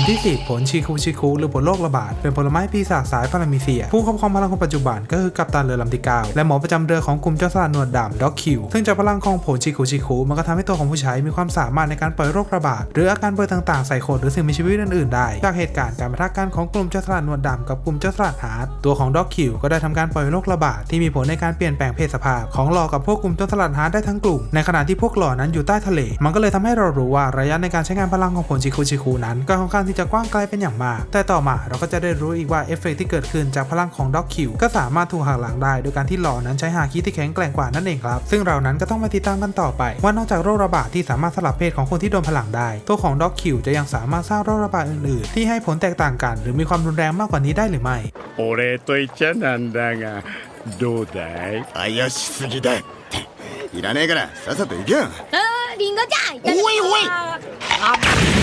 ลที่ 10 ผลชิคุชิคุหรือผลโรคระบาด เป็นผลไม้ปีศาจสายพารามิเซีย ผู้ครอบครองพลังคนปัจจุบันก็คือกัปตันเรือลำที่9และหมอประจำเรือของกลุ่มเจ้าสลัดหนวดดำด็อกคิว ซึ่งจากพลังของผลชิคุชิคุมันก็ทำให้ตัวของผู้ใช้มีความสามารถในการปล่อยโรคระบาด หรืออาการป่วยต่างๆ ใส่คนหรือสิ่งมีชีวิตอื่นๆได้ จากเหตุการณ์การปะทะกันของกลุ่มเจ้าสลัดหนวดดำกับกลุ่มเจ้าสลัดฮาร์ดตัวของด็อกคิวก็ได้ทำการปล่อยโรคระบาดที่มีผลในการเปลี่ยนแปลงเพศสภาพ ของหลอกับพวกกลุ่มเจ้าสลัดฮาร์ดได้ทั้งกลุ่ม ในขณะที่พวกหลอนั้นอยู่ใต้ทะเล มันก็เลยทำให้เรารู้ว่าระยะในการใช้งานพลังของผลชิคุชิคุนั้นก็ค่อนข้างที่จะกว้างไกลเป็นอย่างมาก แต่ต่อมาเราก็จะได้รู้อีกว่าเอฟเฟกต์ที่เกิดขึ้นจากพลังของด็อกคิวก็สามารถถูกหักหลังได้ โดยการที่หลอนั้นใช้ฮาคิที่แข็งแกร่งกว่านั่นเองครับ ซึ่งเรานั้นก็ต้องมาติดตามกันต่อไป ว่านอกจากโรคระบาดที่สามารถสลับเพศของคนที่โดนพลังได้ ตัวของด็อกคิวจะยังสามารถสร้างโรคระบาดอื่นๆ ที่ให้ผลแตกต่างกัน หรือมีความรุนแรงมากกว่านี้ได้หรือไม่ お礼と言っちゃなんだがどうだい怪しすぎだっていらねえからさっさと行けよあーリンゴちゃんいただきますおいおい